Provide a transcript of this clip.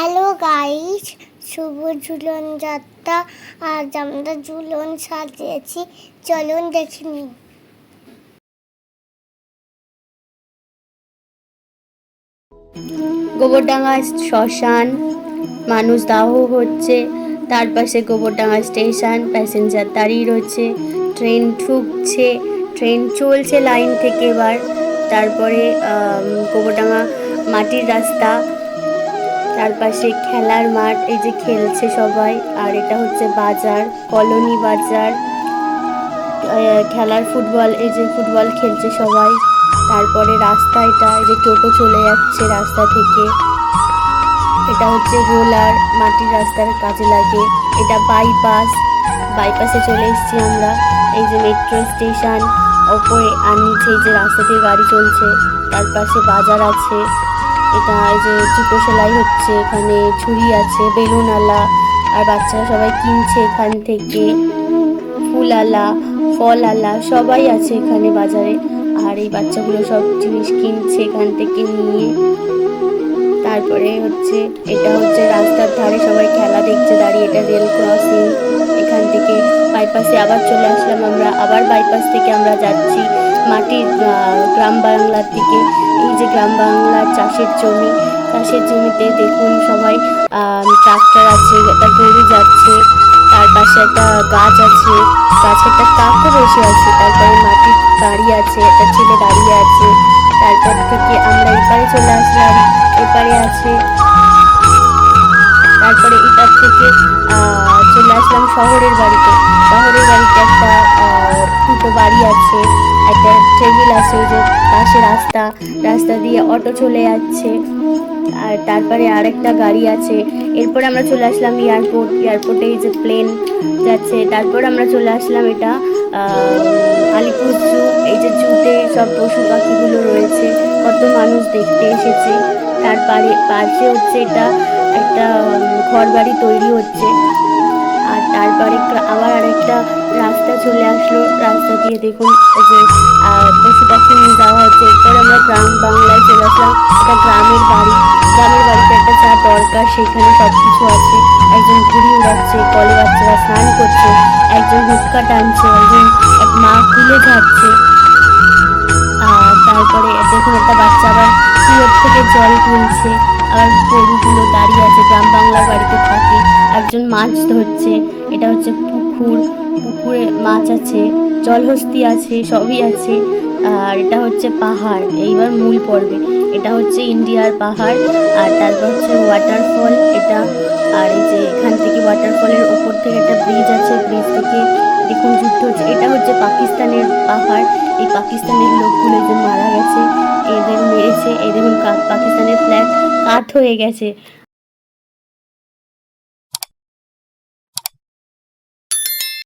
Hello guys শুভ ঝুলন যাত্রা। আজ আমরা ঝুলন সাজিয়েছি। চলুন দেখে নিই। গোবরডাঙ্গা শ্মশান, মানুষ দাহ হচ্ছে। তার পাশে গোবরডাঙ্গা স্টেশন, প্যাসেঞ্জার দাঁড়িয়ে রয়েছে। ট্রেন ঢুকছে, ট্রেন চলছে লাইন থেকে এবার। তারপরে গোবরডাঙ্গা মাটির রাস্তা। তার পাশে খেলার মাঠ, এই যে খেলছে সবাই। আর এটা হচ্ছে বাজার, কলোনি বাজার। খেলার ফুটবল, এই যে ফুটবল খেলছে সবাই। তারপরে রাস্তা এটা, এই যে টোটো চলে যাচ্ছে রাস্তা থেকে। এটা হচ্ছে রোলার, মাটির রাস্তার কাজে লাগে। এটা বাইপাস, বাইপাসে চলে এসেছি আমরা। এই যে মেট্রো স্টেশন, ওপরে আর নিচে এই যে রাস্তা দিয়ে গাড়ি চলছে। তার পাশে বাজার আছে। এটা এই যে চিত্র সেলাই হচ্ছে, এখানে ছুরি আছে বেলুন আলা আর বাচ্চারা সবাই কিনছে এখান থেকে। ফুল আলা ফল আলা সবাই আছে এখানে বাজারে। আর এই বাচ্চাগুলো সব জিনিস কিনছে এখান থেকে নিয়ে। তারপরে হচ্ছে এটা হচ্ছে রাস্তার ধারে সবাই খেলা দেখছে, দাঁড়িয়ে এটা রেল ক্রসিং এখান থেকে বাইপাসে আবার চলে আসলাম আমরা, আবার বাইপাস থেকে আমরা যাচ্ছি মাটির গ্রাম বাংলার দিকে। এই যে গ্রাম বাংলার চাষের জমি, চাষের জমিতে দেখুন সবাই ট্রাক্টর আছে, একটা গরু যাচ্ছে, তার পাশে একটা গাছ আছে, গাছে একটা কাকও বসে আছে, তারপরে মাটির বাড়ি আছে, একটা ছেলে দাঁড়িয়ে আছে, তারপর থেকে আমরা এপারে চলে আসলাম, এপারে শহরের বাড়িতে। শহরের বাড়িতে একটা দুটো বাড়ি আছে, একটা টেবিল আছে যে পাশে রাস্তা রাস্তা দিয়ে অটো চলে যাচ্ছে, আর তারপরে আরেকটা গাড়ি আছে। এরপর আমরা চলে আসলাম এয়ারপোর্ট এয়ারপোর্টে এই যে প্লেন যাচ্ছে, তারপর আমরা চলে আসলাম এটা আলিপুর জু এই যে জুতে সব পশু পাখিগুলো রয়েছে, কত মানুষ দেখতে এসেছে। তার পারে, পাশে হচ্ছে এটা একটা ঘর বাড়ি তৈরি হচ্ছে। তারপরে আবার আরেকটা রাস্তা চলে আসলো। রাস্তা দিয়ে দেখুন যে পশু পাখি নিয়ে যাওয়া হচ্ছে। এরপর আমরা গ্রাম বাংলায় চলে আসলাম। একটা গ্রামের বাড়ি। গ্রামের বাড়িতে একটা যা দরকার, সেখানে সব কিছু আছে। একজন ঘুড়ি উড়াচ্ছে, কলে বাচ্চারা স্নান করছে। একজন হুক্কা টানছে, একজন এক মা কুলে যাচ্ছে তারপরে দেখুন একটা বাচ্চা আবার থেকে জল তুলছে। আবার গরুগুলো দাঁড়িয়ে আছে, গ্রাম বাংলার বাড়িতে থাকে। একজন মাছ ধরছে, এটা হচ্ছে পুকুর, পুকুরে মাছ আছে, জলহস্তি আছে, সবই আছে, আর এটা হচ্ছে পাহাড়, এইবার মূল পর্বে। এটা হচ্ছে ইন্ডিয়ার পাহাড়, আর তারপর হচ্ছে ওয়াটারফল এটা। আর এই যে এখান থেকে ওয়াটারফলের ওপর থেকে একটা ব্রিজ আছে ব্রিজ থেকে দেখুন যুদ্ধ হচ্ছে। এটা হচ্ছে পাকিস্তানের পাহাড় এই পাকিস্তানের লোকগুলো যে মারা গেছে এদের মেরেছে এদের পাকিস্তানের ফ্ল্যাগ কাট হয়ে গেছে।